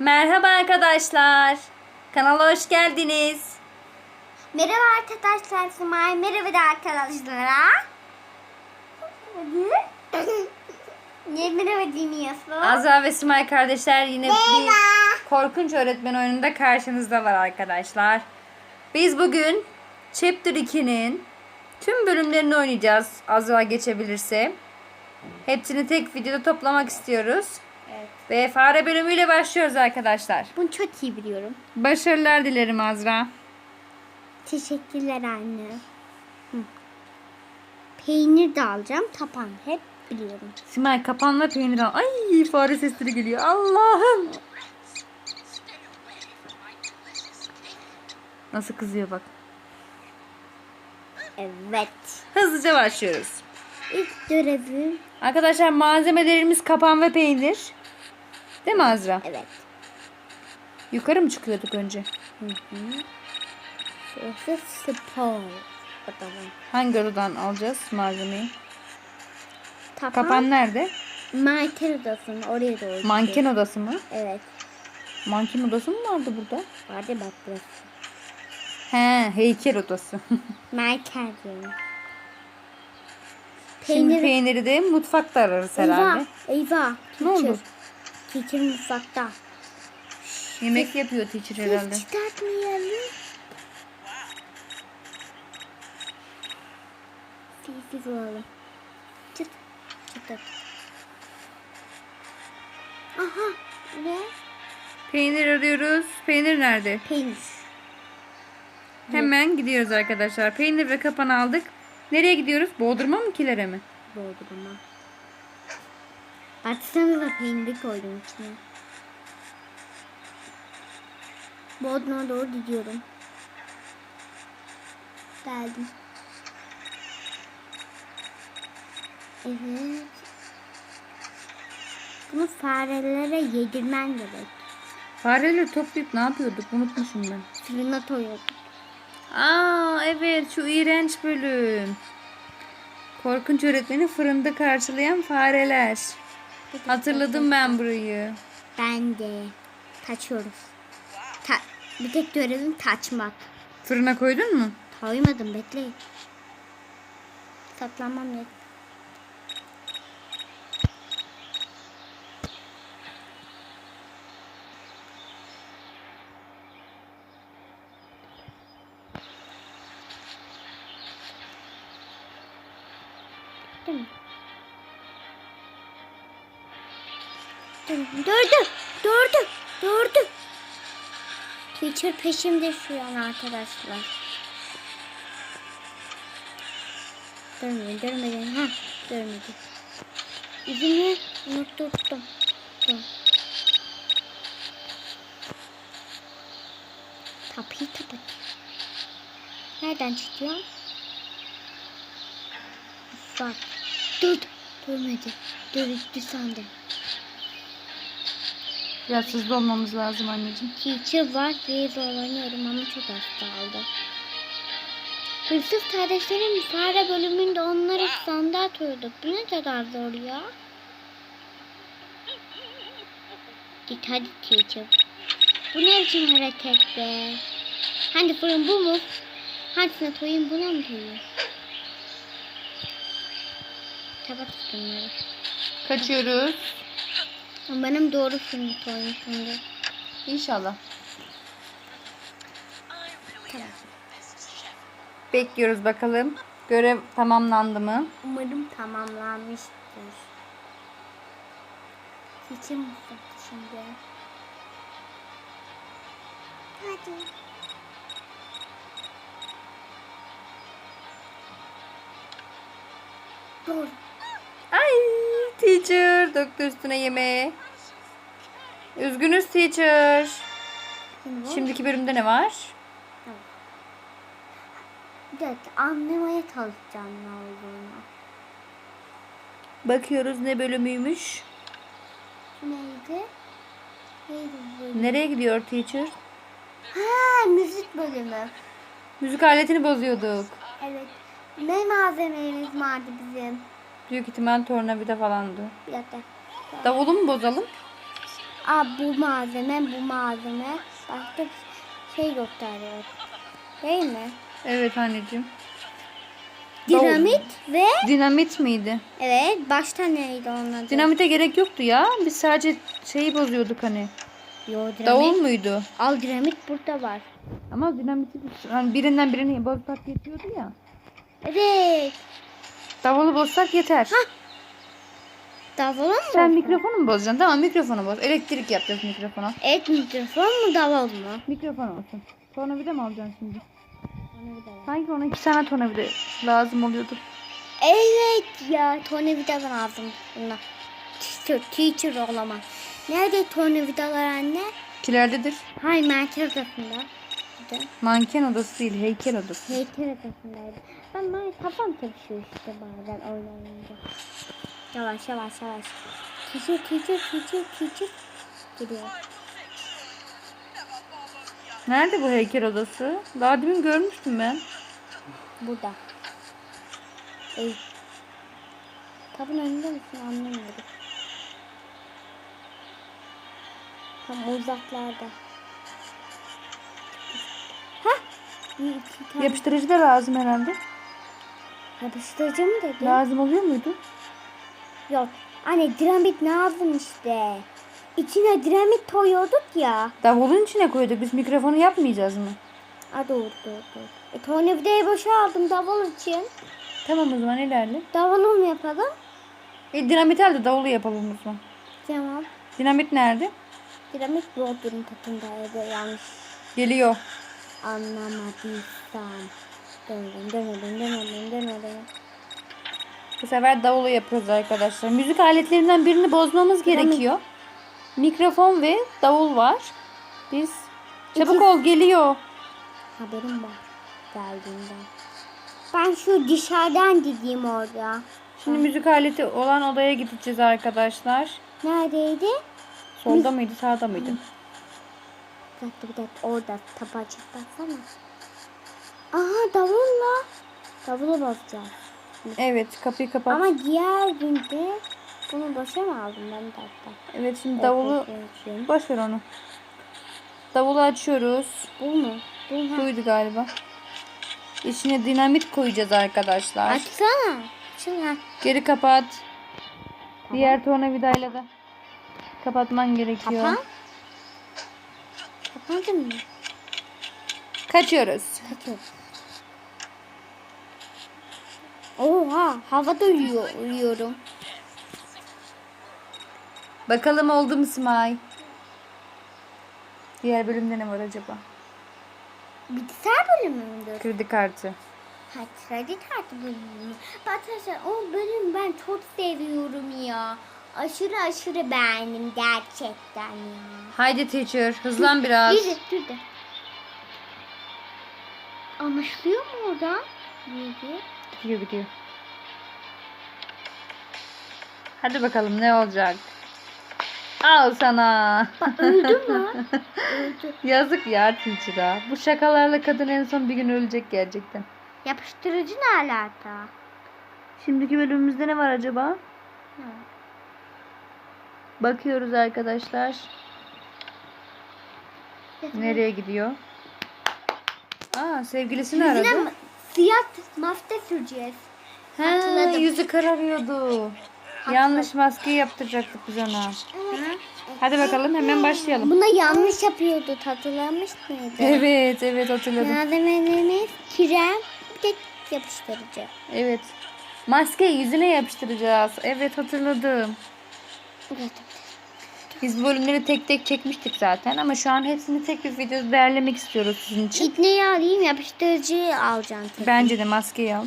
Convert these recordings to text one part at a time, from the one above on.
Merhaba arkadaşlar. Kanala hoş geldiniz. Merhaba arkadaşlar Simay. Merhaba da arkadaşlara. Niye merhaba demiyorsun? Azra ve Simay kardeşler yine bir korkunç öğretmen oyununda karşınızda var arkadaşlar. Biz bugün Chapter 2'nin tüm bölümlerini oynayacağız. Azra geçebilirse. Hepsini tek videoda toplamak istiyoruz. Ve fare bölümüyle başlıyoruz arkadaşlar. Bunu çok iyi biliyorum. Başarılar dilerim Azra. Teşekkürler anne. Hı. Peynir de alacağım. Tapan hep biliyorum. Simay kapanla peynir al. Ay fare sesleri geliyor. Allah'ım. Nasıl kızıyor bak. Evet. Hızlıca başlıyoruz. İlk görevim Arkadaşlar malzemelerimiz kapan ve peynir. Değil mi Azra? evet. Yukarı mı çıkıyorduk önce? Burası spor. Bakalım. Hangi odadan alacağız malzemeyi? Tapan. Kapan nerede? Manken odasının oraya doğru. Manken odası mı? Evet. Manken odası mı vardı burada? Vardı bak burası. He, heykel odası. Manken diyorum. Şimdi Peynir. peyniri de mutfakta ararız herhalde. Eyvah. Eyvah. Ne oldu? Teacher mutfakta. Yemek yapıyor teacher herhalde. Ses çıkartmayalım. Sessiz olalım. Çıt. Çıt. Aha. Ne? Peynir arıyoruz. Peynir nerede? Peynir. Hemen gidiyoruz arkadaşlar. Peynir ve kapan aldık. Nereye gidiyoruz? Bodrum'a mı kilere mi? Doldurma. Açsana da peyniri koydum içine. Bodrum'a doğru gidiyorum. Geldim. Evet. Bunu farelere yedirmen gerek. Fareleri toplayıp ne yapıyorduk? Unutmuşum ben. Fırına koyuyordum. Aa evet şu iğrenç bölüm. Korkunç öğretmeni fırında karşılayan fareler. Hatırladım ben burayı. Ben de. Taçıyoruz. Ta bir tek görevim taçmak. Fırına koydun mu? Koymadım bekleyin. Saklanmam lazım. Değil mi? Dur, Gördüm, gördüm, gördüm. Teacher peşimde şu an arkadaşlar. Görmedi, görmedi. Ha, görmedi. İzini unuttum. Dur. Kapıyı kapat. Nereden çıkıyor? Bak. Dur. Görmedi. Dövüştü sandım. Biraz hızlı olmamız lazım anneciğim. Teacher var diye zorlanıyorum ama çok az kaldı. Hırsız kardeşlerim fare bölümünde onları sanda atıyorduk. Bu ne kadar zor ya. Git hadi teacher. Bu ne biçim hareket be? Hani fırın bu mu? Hangisine koyayım buna mı koyayım? Kapat bunları. Kaçıyoruz. Benim doğru fırını koymuşumdur. İnşallah. Tamam. Bekliyoruz bakalım. Görev tamamlandı mı? Umarım tamamlanmıştır. Seçim şimdi. Hadi. Dur. Ay teacher döktü üstüne yemeği. Üzgünüz teacher. Şimdiki bölümde ne var? Dakika anlamaya çalışacağım ne olduğunu. Bakıyoruz ne bölümüymüş. Neydi? Neydi bu bölüm? Nereye gidiyor teacher? Ha müzik bölümü. Müzik aletini bozuyorduk. Evet. Ne malzememiz vardı bizim? Büyük ihtimal tornavida falandı. Bir dakika. Davulu mu bozalım? Aa, bu malzeme, bu malzeme. Başka şey gösteriyor. Değil mi? Evet anneciğim. Dinamit ve Dinamit miydi? evet başta neydi onun adı? Dinamite gerek yoktu ya. Biz sadece şeyi bozuyorduk hani. Yo, dinamit. Davul muydu? Al dinamit burada var. Ama dinamiti hani birinden birini bozsak yetiyordu ya. Evet. Davulu bozsak yeter. Davul mu? Sen mikrofonu mu bozacaksın? Tamam mikrofonu boz. Elektrik yapacağız mikrofona. Evet mikrofon mu davul mu? Mikrofon olsun. Tornavida mı alacaksın şimdi? Sanki ona iki tane tornavida lazım oluyordu. Evet ya tornavida lazım buna. Teacher, teacher olamaz. Nerede tornavidalar anne? Kilerdedir. Hayır merkez odasında. Burada. Manken odası değil, heykel odası. Heykel odasındaydı. Ben ben kafam karışıyor işte bazen oynayınca. Yavaş yavaş yavaş. Teacher teacher teacher teacher. Gidiyor. Nerede bu heykel odası? Daha demin görmüştüm ben. Burada. Ey. Kapının önünde misin anlamadım. Tam uzaklarda. İki tane Yapıştırıcı da lazım herhalde. yapıştırıcı mı dedi? Lazım oluyor muydu? Yok. Anne dinamit lazım işte. İçine dinamit koyuyorduk ya. Davulun içine koyduk. Biz mikrofonu yapmayacağız mı? Ha doğru doğru doğru. E tornavidayı boşa aldım davul için. Tamam o zaman ilerle. Davulu mu yapalım? E, dinamit al da davulu yapalım o zaman. Tamam. Dinamit nerede? Dinamit Bodrum katındaydı yanlış. Geliyor. Döndüm dönelim dönelim dönelim. Bu sefer davulu yapıyoruz arkadaşlar. Müzik aletlerinden birini bozmamız gerekiyor. Mikrofon ve davul var. Biz çabuk İki- ol geliyor. Haberim var geldiğinden. Ben şu dışarıdan gideyim orada. Şimdi müzik aleti olan odaya gideceğiz arkadaşlar. Neredeydi? Solda mıydı sağda mıydı? Bir dakika bir dakika orada tabağı açıp baksana. Aha davulla. Davulu bozacağız. Evet kapıyı kapat. Ama diğer günde bunu boşa mı aldım ben bir dakika? Evet şimdi davulu Davulu. boş ver onu. Davulu açıyoruz. Bu mu? Bu mu? Buydu galiba. İçine dinamit koyacağız arkadaşlar. Açsana. Şuna. Geri kapat. Diğer tornavidayla da kapatman gerekiyor. Kapan. Kapadın mı? Kaçıyoruz. Kaçıyor. Oha havada uyuyor, uyuyorum. Bakalım oldu mu Simay? Diğer bölümde ne var acaba? Bilgisayar bölümü müdür? Kredi kartı. Ha, kredi kartı bölümü mü? Arkadaşlar o bölüm ben çok seviyorum ya. Aşırı aşırı beğendim gerçekten ya. Haydi teacher hızlan biraz. Bir de, bir de. Anlaşılıyor mu orada? Neydi? Gidiyor gidiyor. Hadi bakalım ne olacak? Al sana. Öldü mü? Öldü. Yazık ya teacher'a. Bu şakalarla kadın en son bir gün ölecek gerçekten. Yapıştırıcı ne alaka? Şimdiki bölümümüzde ne var acaba? Ha. Bakıyoruz arkadaşlar. Nereye gidiyor? Aa sevgilisini Yüzüne aradı. siyah mafta süreceğiz. Ha, Hatırladım. yüzü kararıyordu. Yanlış maske yaptıracaktık biz ona. Hadi bakalım hemen başlayalım. Buna yanlış yapıyordu. Hatırlamış mıydı? Evet evet hatırladım. Malzemelerimiz krem, bir de yapıştırıcı. Evet. Maskeyi yüzüne yapıştıracağız. Evet hatırladım. Evet. Biz bu bölümleri tek tek çekmiştik zaten ama şu an hepsini tek bir videoda değerlemek istiyoruz sizin için. İpneyi alayım, yapıştırıcıyı alacağım. tek. Bence de maskeyi al.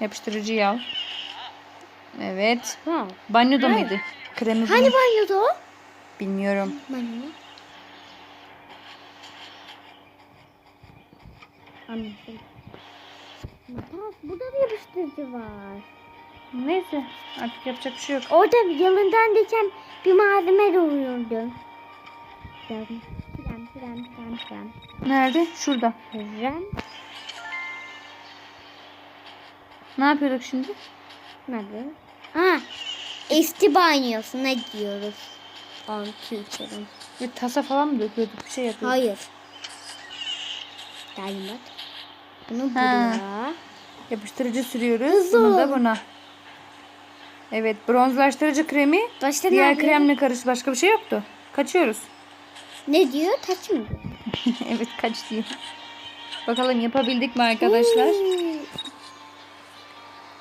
Yapıştırıcıyı al. Evet. Ha. Banyoda mıydı? Kremi Hani bunu- banyoda o? bilmiyorum. Banyo. Anladım. Burada bir yapıştırıcı var. Neyse artık yapacak bir şey yok. Orada yanından geçen bir malzeme doğuyordu. Krem, krem, krem, krem. Nerede? Şurada. Krem. Ne yapıyorduk şimdi? Nerede? Ha, eski banyosuna gidiyoruz. on teacher'ım. Bir tasa falan mı döküyorduk? Bir şey yapıyorduk. Hayır. Diamond. Bunu buraya. Yapıştırıcı sürüyoruz. Hızlı Bunu da buna. Evet bronzlaştırıcı kremi. Başta Diğer nerede? kremle karış başka bir şey yoktu. Kaçıyoruz. Ne diyor? Taç mı diyor? evet kaç diyor. Bakalım yapabildik mi arkadaşlar? Hmm.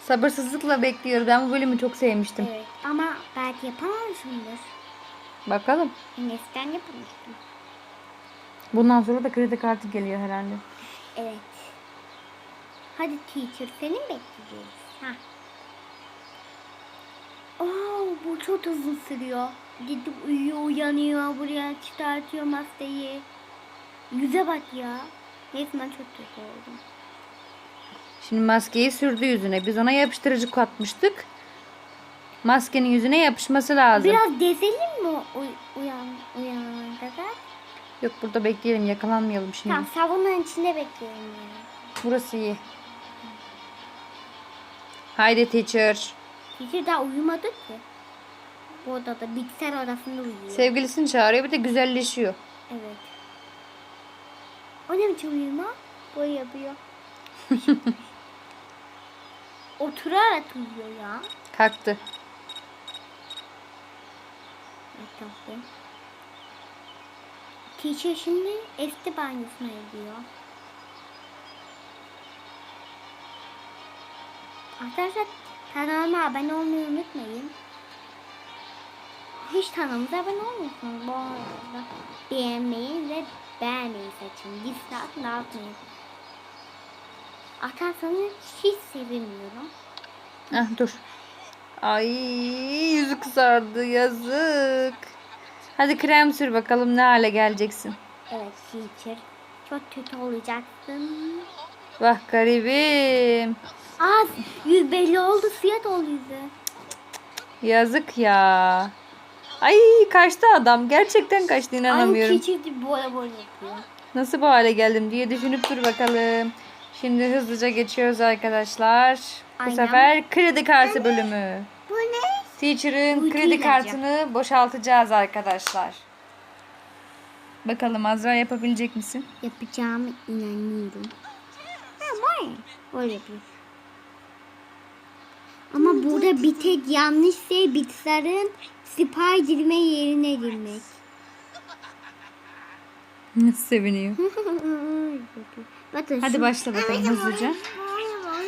Sabırsızlıkla bekliyoruz. Ben bu bölümü çok sevmiştim. Evet. Ama belki yapamamışımdır. Bakalım. Eskiden yapamamıştım. Bundan sonra da kredi kartı geliyor herhalde. Evet. Hadi teacher seni bekleyeceğiz? Ha. Oo, bu çok uzun sürüyor. Gidip uyuyor uyanıyor buraya çıkartıyor masayı. Yüze bak ya. Neyse ben çok kötü oldum. Şimdi maskeyi sürdü yüzüne. Biz ona yapıştırıcı katmıştık. Maskenin yüzüne yapışması lazım. Biraz gezelim mi uy- uyan uyanana kadar? Yok burada bekleyelim yakalanmayalım şimdi. Tamam savunmanın içinde bekliyorum ya. Burası iyi. Haydi teacher. Teacher daha uyumadı ki. Bu odada bilgisayar odasında uyuyor. Sevgilisini çağırıyor bir de güzelleşiyor. Evet. O ne biçim uyuma? Böyle yapıyor. Oturarak uyuyor ya. Kalktı. Etrafı. Teacher şimdi eski banyosuna gidiyor. Arkadaşlar kanalıma abone olmayı unutmayın. Hiç kanalımıza abone olmuyorsunuz bu arada. Beğenmeyi ve beğenmeyi seçin. Dislike atmayın. Atarsanız hiç sevinmiyorum. Ah dur. Ay yüzü kızardı yazık. Hadi krem sür bakalım ne hale geleceksin. Evet teacher. Çok kötü olacaksın. Vah garibim. Az yüz belli oldu fiyat oldu yüzü. Yazık ya. Ay kaçtı adam. Gerçekten kaçtı inanamıyorum. Teacher gibi böyle böyle yapıyor. Nasıl bu hale geldim diye düşünüp dur bakalım. Şimdi hızlıca geçiyoruz arkadaşlar. Bu Aynen. sefer kredi kartı bölümü. Bu ne? Teacher'ın kredi kartını boşaltacağız arkadaşlar. Bakalım Azra yapabilecek misin? Yapacağımı inanıyorum. Ha var. Böyle yapıyor. Ama burada bir tek yanlış şey bilgisayarın sipariş girme yerine girmek. Nasıl seviniyor. Bakın Hadi başla bakalım hızlıca.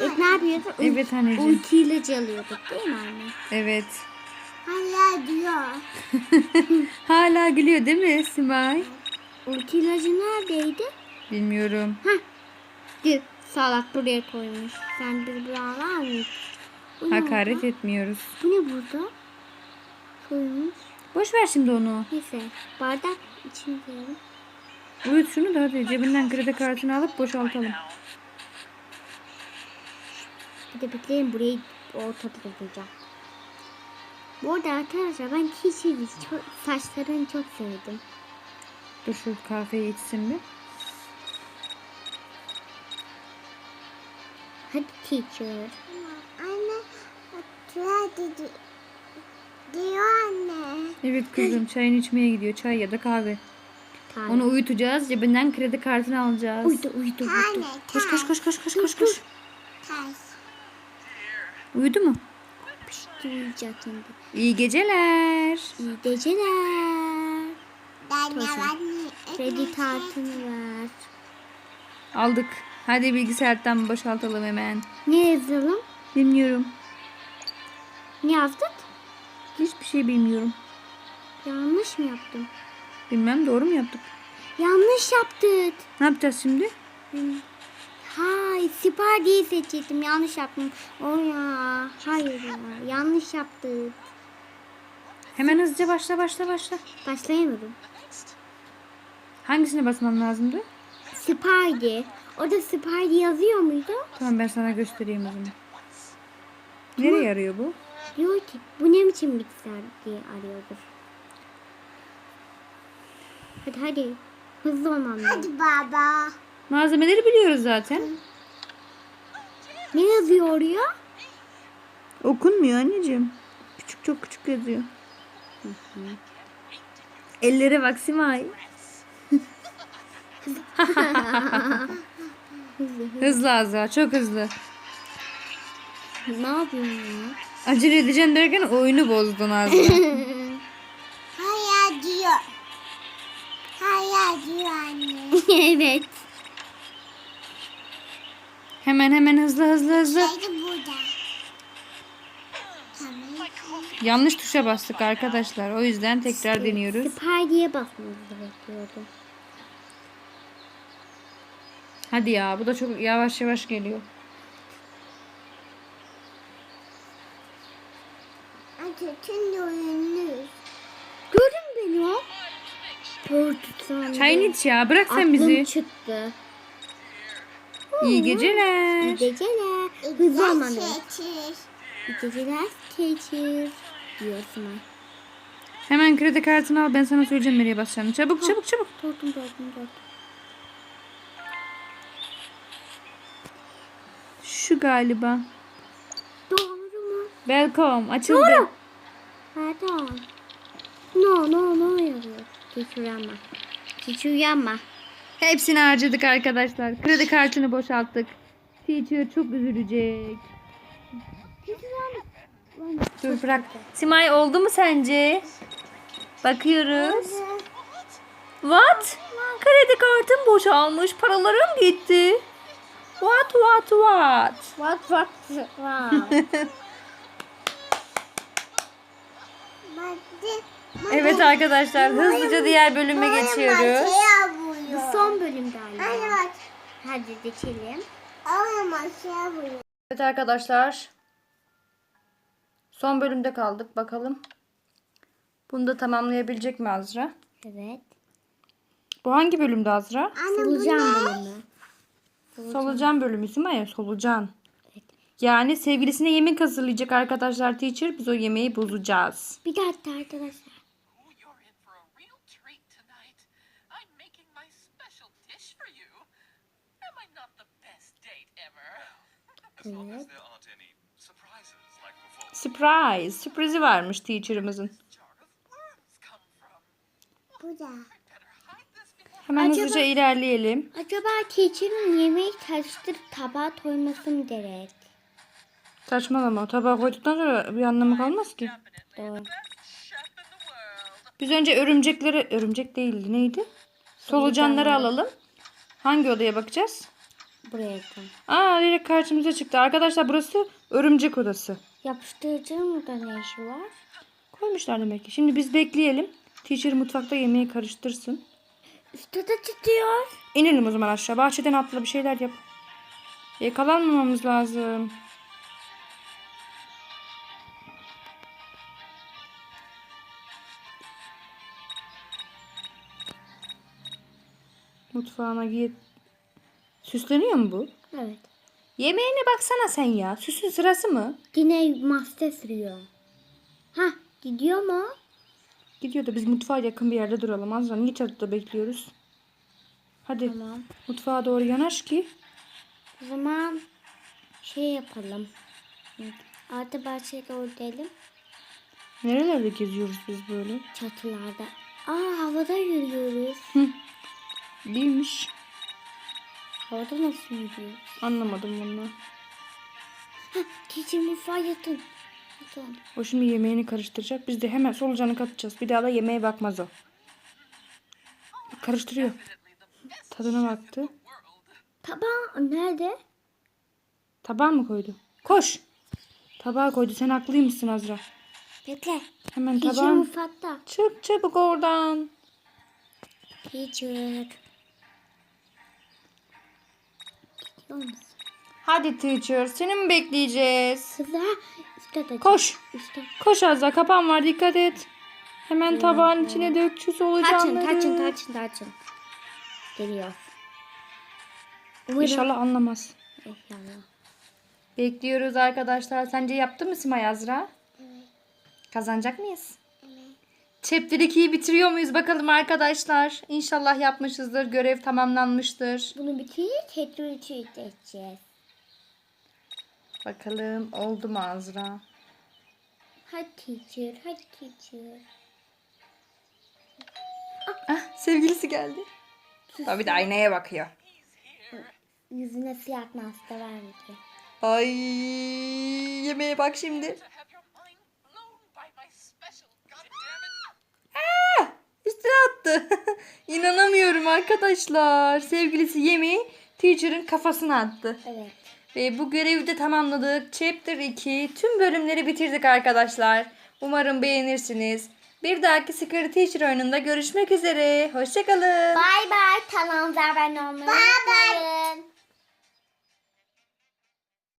Evet ne yapıyorduk? Evet anneciğim. Uyku ilacı alıyorduk değil mi anne? Evet. Hala diyor. Hala gülüyor değil mi Simay? Uyku ilacı neredeydi? Bilmiyorum. Dur. Salak buraya koymuş. Sen bir buralar mı? Bu ne Hakaret orada? etmiyoruz. Bu ne burada? Koymuş. Boş ver şimdi onu. Neyse. Bardak içine koyalım. Uyut şunu da hadi cebinden kredi kartını alıp boşaltalım. Bir de bekleyin burayı ortada tutacağım. Bu arada arkadaşlar ben kişiyi çok, saçlarını çok sevdim. Dur şu kahveyi içsin bir. Hadi teacher. Hadi diyor anne. Evet kızım çayını içmeye gidiyor. Çay ya da kahve. Tamam. Onu uyutacağız. Cebinden kredi kartını alacağız. uydu uydu uydu. Koş koş koş koş koş koş koş. Uyudu mu? Pişti uyuyacak şimdi. İyi geceler. İyi geceler. Kredi kartını ver. Aldık. Hadi bilgisayardan boşaltalım hemen. Ne yazalım? Bilmiyorum. Ne yazdık? Hiçbir şey bilmiyorum. Yanlış mı yaptım? Bilmem doğru mu yaptık? Yanlış yaptık. Ne yapacağız şimdi? Hay sipar diye seçtim. Yanlış yaptım. O ya. Hayır ya. Yanlış yaptık. Hemen hızlıca başla başla başla. Başlayamıyorum. Hangisine basmam lazımdı? Spider. Orada Spider yazıyor muydu? Tamam ben sana göstereyim o zaman. Nereye arıyor bu? Diyor ki bu ne biçim bilgisayar diye arıyordur. Hadi hadi. Hızlı olmam lazım. Hadi baba. Malzemeleri biliyoruz zaten. Ne yazıyor oraya? Okunmuyor anneciğim. Küçük çok küçük yazıyor. Ellere bak Simay. hızlı Azra çok hızlı. ne yapıyorsun ya? Acele edeceğim derken oyunu bozdun Azra. Hayal diyor. Hayal diyor anne. evet. hemen hemen hızlı hızlı hızlı. Şeydi burada. Tamam. Yanlış tuşa bastık arkadaşlar. O yüzden tekrar deniyoruz. Spidey'e basmamızı bekliyordum. Hadi ya bu da çok yavaş yavaş geliyor. Atatürk'ün oyunu. Gördün mü beni o? Gördüm sandım. Çayını iç ya bırak sen Aklım bizi. çıktı. İyi geceler. İyi geceler. Hızlı lazım. Seçir. İyi geceler teacher. Diyorsun ay. Hemen kredi kartını al ben sana söyleyeceğim nereye basacağını. Çabuk çabuk çabuk. Dördüm dördüm dördüm. Şu galiba. Doğru mu? Welcome açıldı. Pardon. No no no yazıyor. Teacher uyanma. Hepsini harcadık arkadaşlar. Kredi kartını boşalttık. Teacher çok üzülecek. Dur bırak. Simay oldu mu sence? Bakıyoruz. What? Kredi kartım boşalmış. Paralarım gitti. What what what? What what what? Evet arkadaşlar hızlıca diğer bölüme geçiyoruz. Bu son bölüm galiba. Hadi geçelim. Evet arkadaşlar. Son bölümde kaldık. Bakalım. Bunu da tamamlayabilecek mi Azra? Evet. Bu hangi bölümde Azra? Solucan bölümü. Solucan bölümü Simay solucan. Yani sevgilisine yemek hazırlayacak arkadaşlar teacher. Biz o yemeği bozacağız. Bir dakika arkadaşlar. Before. Surprise. Sürprizi varmış teacher'ımızın. Bu da. Hemen Acaba- hızlıca ilerleyelim. Acaba teacher'ın yemeği karıştırıp tabağa koyması mı gerek? Saçmalama. Tabağa koyduktan sonra bir anlamı kalmaz ki. Doğru. Biz önce örümcekleri... Örümcek değildi. Neydi? Solucanları alalım. Hangi odaya bakacağız? Buraya koy. Aa direkt karşımıza çıktı. Arkadaşlar burası örümcek odası. Yapıştırıcının da ne işi var? Koymuşlar demek ki. Şimdi biz bekleyelim. Teacher mutfakta yemeği karıştırsın. Üstte de tutuyor. İnelim o zaman aşağı. Bahçeden atla bir şeyler yap. Yakalanmamamız lazım. Mutfağına git. Süsleniyor mu bu? Evet. Yemeğine baksana sen ya. Süsün sırası mı? Yine maske sürüyor. Ha gidiyor mu? Gidiyor da biz mutfağa yakın bir yerde duralım. Azra niye çatıda bekliyoruz? Hadi Tamam. mutfağa doğru yanaş ki. O zaman şey yapalım. Artı bahçeye doğru gidelim. Nerelerde geziyoruz biz böyle? Çatılarda. Aa havada yürüyoruz. Değilmiş. Havada nasıl yürüyoruz? Anlamadım bunu. Teacher mutfağa yatın. Yatın. O şimdi yemeğini karıştıracak. Biz de hemen solucanı katacağız. Bir daha da yemeğe bakmaz o. Karıştırıyor. Tadına baktı. Tabağı nerede? Tabağa mı koydu? Koş. Tabağa koydu. Sen haklıymışsın Azra. Bekle. Hemen tabağın. Çık çabuk oradan. Gidiyor Hadi teacher. Seni mi bekleyeceğiz? Kızlar. Koş. Koş Azra. Kapan var. Dikkat et. Hemen tabağın içine dök şu solucanları. Kaçın kaçın kaçın kaçın. Geliyor. Umarım. İnşallah anlamaz. İnşallah. Bekliyoruz arkadaşlar. Sence yaptı mı Simay Azra? Kazanacak mıyız? Chapter 2'yi bitiriyor muyuz bakalım arkadaşlar. İnşallah yapmışızdır. Görev tamamlanmıştır. Bunu bitirip tekrar üçü edeceğiz. Bakalım oldu mu Azra? Hadi teacher, hadi teacher. Ah, sevgilisi geldi. Tabii de aynaya bakıyor. Yüzüne siyah maske vermedi. Ay yemeğe bak şimdi. İnanamıyorum arkadaşlar. Sevgilisi yemeği teacher'ın kafasına attı. Evet. Ve bu görevi de tamamladık. Chapter 2 tüm bölümleri bitirdik arkadaşlar. Umarım beğenirsiniz. Bir dahaki Secret Teacher oyununda görüşmek üzere. Hoşçakalın. Bay bay. Kanalımıza abone olmayı unutmayın.